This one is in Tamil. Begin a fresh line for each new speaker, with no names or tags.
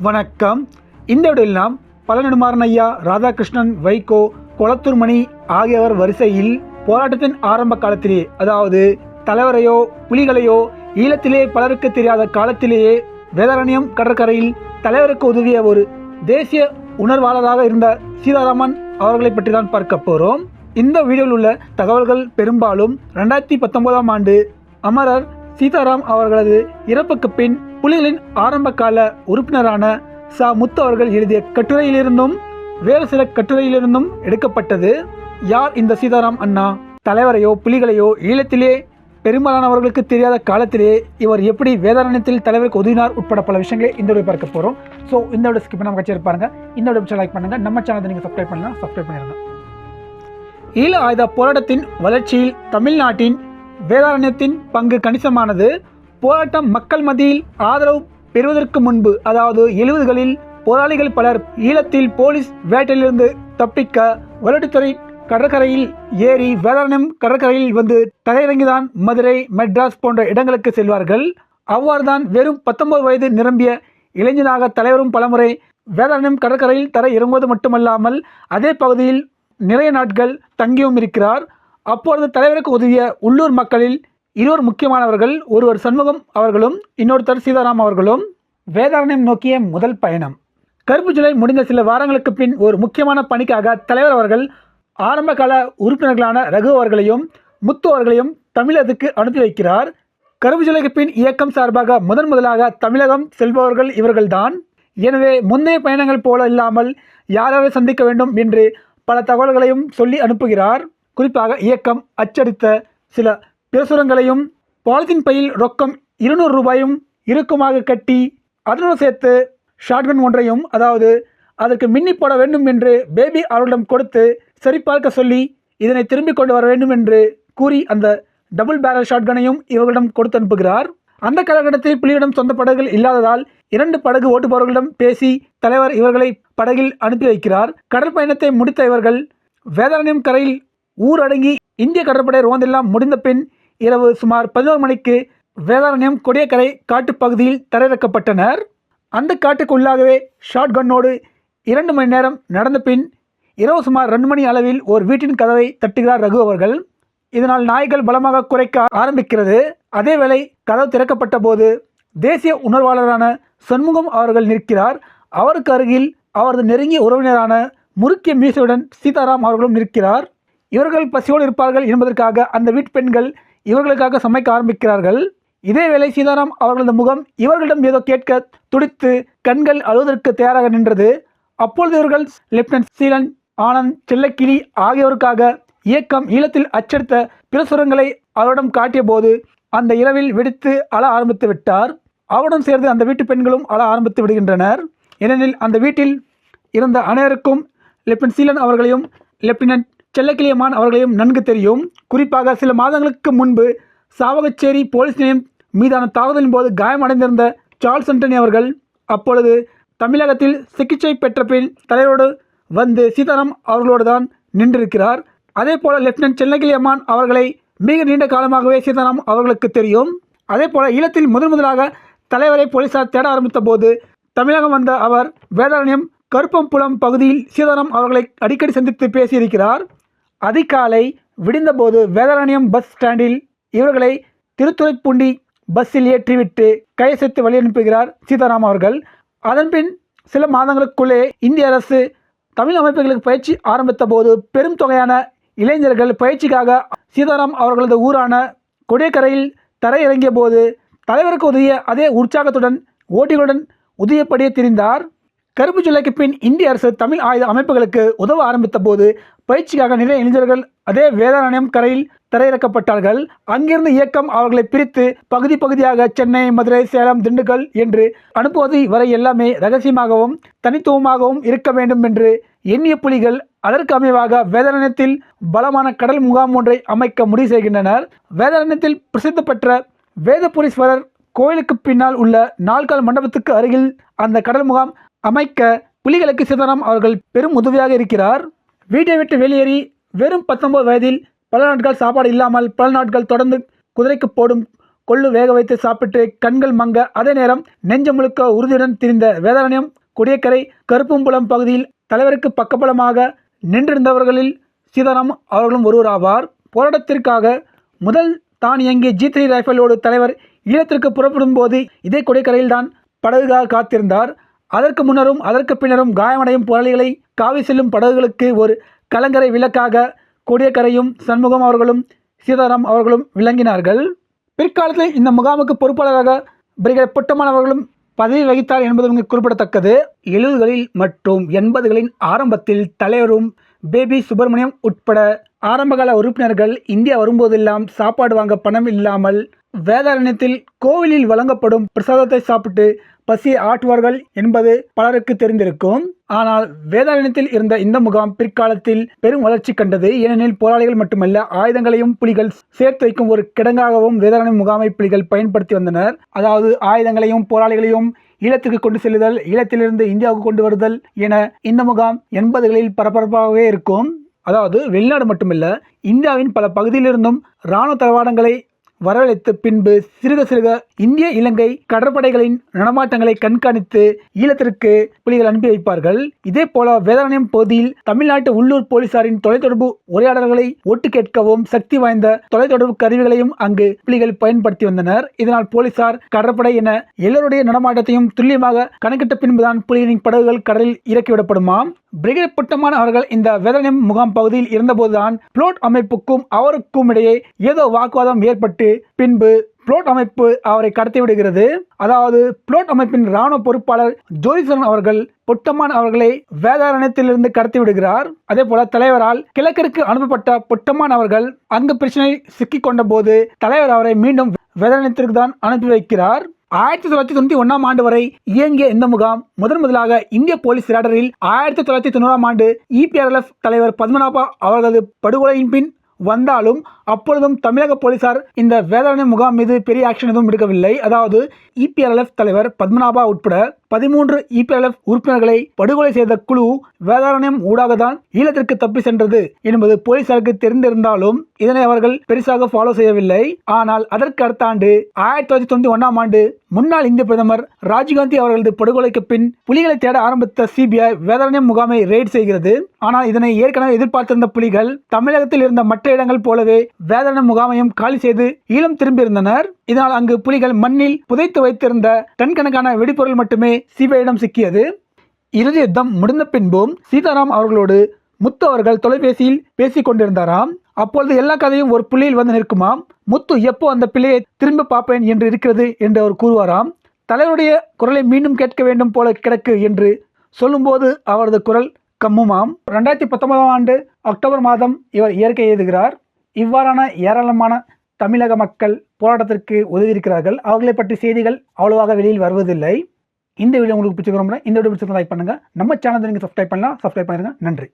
வணக்கம். இந்த வீடியோவில் நாம் பழநெடுமாறன் ஐயா ராதாகிருஷ்ணன் வைகோ கொளத்தூர்மணி ஆகியவர் வரிசையில் போராட்டத்தின் ஆரம்ப காலத்திலே அதாவது தலைவரையோ புலிகளையோ ஈழத்திலே பலருக்கு தெரியாத காலத்திலேயே வேதாரண்யம் கடற்கரையில் தலைவருக்கு உதவிய ஒரு தேசிய உணர்வாளராக இருந்த சீதாராமன் அவர்களை பற்றி தான் பார்க்க போகிறோம் இந்த வீடியோவில் உள்ள தகவல்கள் பெரும்பாலும் ரெண்டாயிரத்தி பத்தொன்பதாம் ஆண்டு அமரர் சீதாராம் அவர்களது இறப்புக்கு பின் புலிகளின் ஆரம்பகால உறுப்பினரான சா. முத்து அவர்கள் எழுதிய கட்டுரையிலிருந்தும் வேறு சில கட்டுரையிலிருந்தும் எடுக்கப்பட்டது. யார் இந்த சீதாராம் அண்ணா? தலைவரையோ புலிகளையோ ஈழத்திலே பெரும்பாலானவர்களுக்கு தெரியாத காலத்திலே இவர் எப்படி வேதாரண்யத்தில் தலைவருக்கு உதவினார் உட்பட பல விஷயங்களை இந்த வீடியோ பார்க்க போகிறோம் ஸோ இந்த வீடியோ ஸ்கிப் நம்ம கட்சி இருப்பாருங்க இந்த வீடியோ லைக் பண்ணுங்க. நம்ம சேனலை நீங்கள் சப்ஸ்கிரைப் பண்ணலாம் சப்ஸ்கிரைப் பண்ணிடுங்க. ஈழ ஆயுத போராட்டத்தின் வளர்ச்சியில் தமிழ்நாட்டின் வேதாரண்யத்தின் பங்கு கணிசமானது. போராட்டம் மக்கள் மத்தியில் ஆதரவு பெறுவதற்கு முன்பு அதாவது எழுபதுகளில் போராளிகள் பலர் ஈழத்தில் போலீஸ் வேட்டையிலிருந்து தப்பிக்க வருடத்துறை கடற்கரையில் ஏறி வேதாரண்யம் கடற்கரையில் வந்து தரையிறங்கிதான் மதுரை மெட்ராஸ் போன்ற இடங்களுக்கு செல்வார்கள். அவ்வாறுதான் வெறும் பத்தொன்பது வயது நிரம்பிய இளைஞனாக தலைவரும் பலமுறை வேதாரண்யம் கடற்கரையில் தரை இறங்குவது மட்டுமல்லாமல் அதே பகுதியில் நிறைய நாட்கள் தங்கியும் இருக்கிறார். அப்பொழுது தலைவருக்கு உதவிய உள்ளூர் மக்களில் இருவர் முக்கியமானவர்கள் ஒருவர் சண்முகம் அவர்களும் இன்னொருத்தர் சீதாராம் அவர்களும் வேதாரண்யம் நோக்கிய முதல் பயணம். கருப்பு ஜூலை முடிந்த சில வாரங்களுக்கு பின் ஒரு முக்கியமான பணிக்காக தலைவர் அவர்கள் ஆரம்பகால உறுப்பினர்களான ரகு அவர்களையும் முத்து அவர்களையும் தமிழகத்துக்கு அனுப்பி வைக்கிறார். கருப்பு ஜூலைக்கு பின் இயக்கம் சார்பாக முதன் முதலாக தமிழகம் செல்பவர்கள் இவர்கள்தான். எனவே முந்தைய பயணங்கள் போல இல்லாமல் யாராவது யாரை சந்திக்க வேண்டும் என்று பல தகவல்களையும் சொல்லி அனுப்புகிறார். குறிப்பாக இயக்கம் அச்சடித்த சில பிரசுரங்களையும் பாலித்தீன் பையில் ரொக்கம் இருநூறு ரூபாயும் இறுக்கமாக கட்டி அதனுடன் சேர்த்து ஷாட்கன் ஒன்றையும் அதாவது அதற்கு மின்னி போட வேண்டும் என்று பேபி அவர்களிடம் கொடுத்து சரிபார்க்க சொல்லி இதனை திரும்பிக் கொண்டு வர வேண்டும் என்று கூறி அந்த டபுள் பேரல் ஷாட்கனையும் இவர்களிடம் கொடுத்து அனுப்புகிறார். அந்த காலகட்டத்தில் புலியிடம் சொந்த படகுகள் இல்லாததால் இரண்டு படகு ஓட்டுபவர்களிடம் பேசி தலைவர் இவர்களை படகில் அனுப்பி வைக்கிறார். கடல் பயணத்தை முடித்த இவர்கள் வேதாரண்யம் கரையில் ஊரடங்கி இந்திய கடற்படை ரோந்தெல்லாம் முடிந்த பின் இரவு சுமார் பதினோரு மணிக்கு வேதாரண்யம் கொடியக்கரை காட்டுப்பகுதியில் தரையிறக்கப்பட்டனர். அந்த காட்டுக்குள்ளாகவே ஷார்ட் கன்னோடு இரண்டு மணி நேரம் நடந்த பின் இரவு சுமார் ரெண்டு மணி அளவில் ஒரு வீட்டின் கதவை தட்டுகிறார் ரகு அவர்கள். இதனால் நாய்கள் பலமாக குறைக்க ஆரம்பிக்கிறது. அதேவேளை கதவு திறக்கப்பட்ட போது தேசிய உணர்வாளரான சண்முகம் அவர்கள் நிற்கிறார். அவருக்கு அருகில் அவரது நெருங்கிய உறவினரான முறுக்கிய மீசையுடன் சீதாராம் அவர்களும் நிற்கிறார். இவர்கள் பசியோடு இருப்பார்கள் என்பதற்காக அந்த வீட்டு பெண்கள் இவர்களுக்காக சமைக்க ஆரம்பிக்கிறார்கள். இதேவேளை சீதாராம் அவர்களது முகம் இவர்களிடம் ஏதோ கேட்க துடித்து கண்கள் அழுவதற்கு தயாராக நின்றது. அப்பொழுது இவர்கள் லெப்டினன்ட் சீலன் ஆனந்த் செல்லக்கிளி ஆகியோருக்காக இயக்கம் ஈழத்தில் அச்சடித்த பிரசுரங்களை அவரிடம் காட்டிய போது அந்த இரவில் வெடித்து அழ ஆரம்பித்து விட்டார். அவருடன் சேர்ந்து அந்த வீட்டு பெண்களும் அழ ஆரம்பித்து விடுகின்றனர். ஏனெனில் அந்த வீட்டில் இருந்த அனைவருக்கும் லெப்டினன்ட் சீலன் அவர்களையும் லெப்டினன்ட் செல்லக்கிளியம்மான் அவர்களையும் நன்கு தெரியும். குறிப்பாக சில மாதங்களுக்கு முன்பு சாவகச்சேரி போலீஸ் நிலையம் மீதான தாக்குதலின் போது காயமடைந்திருந்த சார்ல்ஸ் அண்டனி அவர்கள் அப்பொழுது தமிழகத்தில் சிகிச்சை பெற்ற பின் தலைவரோடு வந்து சீதாராம் அவர்களோடு தான் நின்றிருக்கிறார். அதே போல லெப்டினன்ட் செல்லக்கிளி அம்மான் அவர்களை மிக நீண்ட காலமாகவே சீதாராம் அவர்களுக்கு தெரியும். அதே போல ஈழத்தில் முதன் முதலாக தலைவரை போலீசார் தேட ஆரம்பித்த போது தமிழகம் வந்த அவர் வேதாரண்யம் கருப்பம்புலம் பகுதியில் சீதாராம் அவர்களை அடிக்கடி சந்தித்து பேசியிருக்கிறார். அதிகாலை விடிந்தபோது வேதாரண்யம் பஸ் ஸ்டாண்டில் இவர்களை திருத்துறைப்பூண்டி பஸ்ஸில் ஏற்றிவிட்டு கையசைத்து வழி அனுப்புகிறார் சீதாராம் அவர்கள். அதன்பின் சில மாதங்களுக்குள்ளே இந்திய அரசு தமிழ் அமைப்புகளுக்கு பயிற்சி ஆரம்பித்த போது பெரும் தொகையான இளைஞர்கள் பயிற்சிக்காக சீதாராம் அவர்களது ஊரான கொடியக்கரையில் தரையிறங்கிய போது தலைவருக்கு உதவிய அதே உற்சாகத்துடன் ஓட்டிகளுடன் உதவியபடியே திரிந்தார். கருப்பு ஜூலைக்கு பின் இந்திய அரசு தமிழ் ஆயுத அமைப்புகளுக்கு உதவ ஆரம்பித்த போது பயிற்சிக்காக நிறைய இளைஞர்கள் அதே வேதாரண்யம் கரையில் தரையிறக்கப்பட்டார்கள். அங்கிருந்து இயக்கம் அவர்களை பிரித்து பகுதி பகுதியாக சென்னை மதுரை சேலம் திண்டுக்கல் என்று அனுப்புவது வரை எல்லாமே ரகசியமாகவும் தனித்துவமாகவும் இருக்க வேண்டும் என்று எண்ணிய புலிகள் அதற்கு அமைவாக வேதாரண்யத்தில் பலமான கடல் முகாம் ஒன்றை அமைக்க முடிவு செய்கின்றனர். வேதாரண்யத்தில் பிரசித்தி பெற்ற வேதபுரீஸ்வரர் கோயிலுக்கு பின்னால் உள்ள நால்கால் மண்டபத்துக்கு அருகில் அந்த கடல் முகாம் அமைக்க புலிகளுக்கு சீதாராம் அவர்கள் பெரும் உதவியாக இருக்கிறார். வீட்டை விட்டு வெளியேறி வெறும் பத்தொன்பது வயதில் பல நாட்கள் சாப்பாடு இல்லாமல் பல நாட்கள் தொடர்ந்து குதிரைக்கு போடும் கொள்ளு வேக வைத்து சாப்பிட்டு கண்கள் மங்க அதே நேரம் நெஞ்சம் முழுக்க உறுதியுடன் திரிந்த வேதாரண்யம் கொடியக்கரை கருப்பும்புலம் பகுதியில் தலைவருக்கு பக்கபலமாக நின்றிருந்தவர்களில் சீதாராம் அவர்களும் ஒருவராவார். போராட்டத்திற்காக முதல் தான் இயங்கிய ஜி த்ரீ ரைஃபிளோடு தலைவர் ஈழத்திற்கு புறப்படும் போது இதே கொடைக்கரையில் தான் படகுக்காக காத்திருந்தார். அதற்கு முன்னரும் அதற்கு பின்னரும் காயமடையும் போராளிகளை காவி செல்லும் படகுகளுக்கு ஒரு கலங்கரை விளக்காக கொடியக்கரையும் சண்முகம் அவர்களும் சீதாராம் அவர்களும் விளங்கினார்கள். பிற்காலத்தில் இந்த முகாமுக்கு பொறுப்பாளராக பிரிகேட் புட்டமான் அவர்களும் பதவி வகித்தார் என்பது இங்கு குறிப்பிடத்தக்கது. எழுபதுகளில் மற்றும் எண்பதுகளின் ஆரம்பத்தில் தலைவரும் பேபி சுப்பிரமணியம் உட்பட ஆரம்பகால உறுப்பினர்கள் இந்தியா வரும்போதெல்லாம் சாப்பாடு வாங்க பணம் இல்லாமல் வேதாரண்யத்தில் கோவிலில் வழங்கப்படும் பிரசாதத்தை சாப்பிட்டு பசியை ஆற்றுவார்கள் என்பது பலருக்கு தெரிந்திருக்கும். ஆனால் வேதாரண்யத்தில் இருந்த இந்த முகாம் பிற்காலத்தில் பெரும் வளர்ச்சி கண்டது. ஏனெனில் போராளிகள் மட்டுமல்ல ஆயுதங்களையும் புலிகள் சேர்த்து வைக்கும் ஒரு கிடங்காகவும் வேதாரண்யம் முகாமை புலிகள் பயன்படுத்தி வந்தனர். அதாவது ஆயுதங்களையும் போராளிகளையும் ஈழத்துக்கு கொண்டு செல்லுதல் ஈழத்திலிருந்து இந்தியாவுக்கு கொண்டு வருதல் என இந்த முகாம் எண்பதுகளில் பரபரப்பாகவே இருக்கும். அதாவது வெளிநாடு மட்டுமில்ல இந்தியாவின் பல பகுதியிலிருந்தும் இராணுவ தளவாடங்களை வரவழைத்து பின்பு சிறுக சிறுக இந்திய இலங்கை கடற்படைகளின் நடமாட்டங்களை கண்காணித்து ஈழத்திற்கு புலிகள் அனுப்பி வைப்பார்கள். இதே போல வேதாரண்யம் பகுதியில் தமிழ்நாட்டு உள்ளூர் போலீசாரின் தொலைத்தொடர்பு உரையாடல்களை ஒட்டு கேட்கவும் சக்தி வாய்ந்த தொலைத்தொடர்பு கருவிகளையும் அங்கு புலிகள் பயன்படுத்தி வந்தனர். இதனால் போலீசார் கடற்படை என எல்லோருடைய நடமாட்டத்தையும் துல்லியமாக கணக்கிட்ட பின்புதான் புலிகளின் படகுகள் கடலில் இறக்கிவிடப்படுமாம் பிரிகேட் புட்டமான் அவர்கள் இந்த வெதனம் முகாம் பகுதியில் இருந்தபோதுதான் புளோட் அமைப்புக்கும் அவருக்கும் இடையே ஏதோ வாக்குவாதம் ஏற்பட்டு பின்பு புளோட் அமைப்பு அவரை கடத்தி விடுகிறது அதாவது புளோட் அமைப்பின் இராணுவ பொறுப்பாளர் ஜோதிசரன் அவர்கள் பொட்டமான் அவர்களை வேதாரண்யத்திலிருந்து கடத்தி விடுகிறார் அதே போல தலைவரால் கிழக்கிற்கு அனுப்பப்பட்ட பொட்டமான் அவர்கள் அங்கு பிரச்சனை சிக்கிக் கொண்ட போது தலைவர் அவரை மீண்டும் வேதாரண்யத்திற்கு தான் அனுப்பி வைக்கிறார். ஆயிரத்தி தொள்ளாயிரத்தி தொண்ணூற்றி ஒன்றாம் ஆண்டு வரை இயங்கிய இந்த முகாம் முதன் முதலாக இந்திய போலீஸ் ரேடரில் ஆயிரத்தி தொள்ளாயிரத்தி தொண்ணூறாம் ஆண்டு இபிஆர்எல்எஃப் தலைவர் பத்மநாபா அவர்களது படுகொலையின் பின் வந்தாலும் அப்பொழுதும் தமிழக போலீசார் இந்த வேதாரண்யம் முகாம் மீது பெரிய ஆக்ஷன் எதுவும் எடுக்கவில்லை. அதாவது இபிஆர்எல்எஃப் தலைவர் பத்மநாபா உட்பட பதிமூன்று இபிஆர்எல்எஃப் உறுப்பினர்களை படுகொலை செய்த குழு வேதாரண்யம் ஊடாக தான் ஈழத்திற்கு தப்பி சென்றது என்பது போலீசாருக்கு தெரிந்திருந்தாலும் இதனை அவர்கள் பெருசாக ஃபாலோ செய்யவில்லை. ஆனால் அதற்கு அடுத்த ஆண்டு ஆயிரத்தி தொள்ளாயிரத்தி தொண்ணூத்தி ஒன்றாம் ஆண்டு முன்னாள் இந்திய பிரதமர் ராஜீவ்காந்தி அவர்களது படுகொலைக்கு பின் புலிகளை தேட ஆரம்பித்த சிபிஐ வேதாரண்யம் முகாமை ரெய்ட் செய்கிறது. ஆனால் இதனை ஏற்கனவே எதிர்பார்த்திருந்த புலிகள் தமிழகத்தில் இருந்த மற்ற இடங்கள் போலவே வேதாரண்யம் முகாமையும் காலி செய்து ஈழம் திரும்பியிருந்தனர். இதனால் அங்கு புலிகள் மண்ணில் புதைத்து வைத்திருந்த டன் கணக்கான வெடிப்பொருள் மட்டுமே சிபிஐயிடம் சிக்கியது. இறுதி யுத்தம் முடிந்த பின்பும் சீதாராம் அவர்களோடு முத்து அவர்கள் தொலைபேசியில் பேசிக் கொண்டிருந்தாராம் அப்பொழுது எல்லா கதையும் ஒரு புள்ளியில் வந்து நிற்குமாம் முத்து எப்போ அந்த பிள்ளையை திரும்ப பார்ப்பேன் என்று இருக்கிறது என்று அவர் கூறுவாராம். தலைவருடைய குரலை மீண்டும் கேட்க வேண்டும் போல கிடக்கு என்று சொல்லும்போது அவரது குரல் கம்முமாம். ரெண்டாயிரத்தி பத்தொன்பதாம் ஆண்டு அக்டோபர் மாதம் இவர் இயற்கை எழுதுகிறார். இவ்வாறான ஏராளமான தமிழக மக்கள் போராட்டத்திற்கு உதவியிருக்கிறார்கள். அவர்களை பற்றி செய்திகள் அவ்வளோவாக வெளியில் வருவதில்லை. இந்த வீடியோ உங்களுக்கு பிடிச்சிக்கிறோம்னா இந்த வீடியோ பிடிச்சிருந்தா லைக் பண்ணுங்கள் நம்ம சேனல் நீங்கள் சப்ஸ்கிரைப் பண்ணலாம். சப்ஸ்கிரைப் பண்ணிருங்க. நன்றி.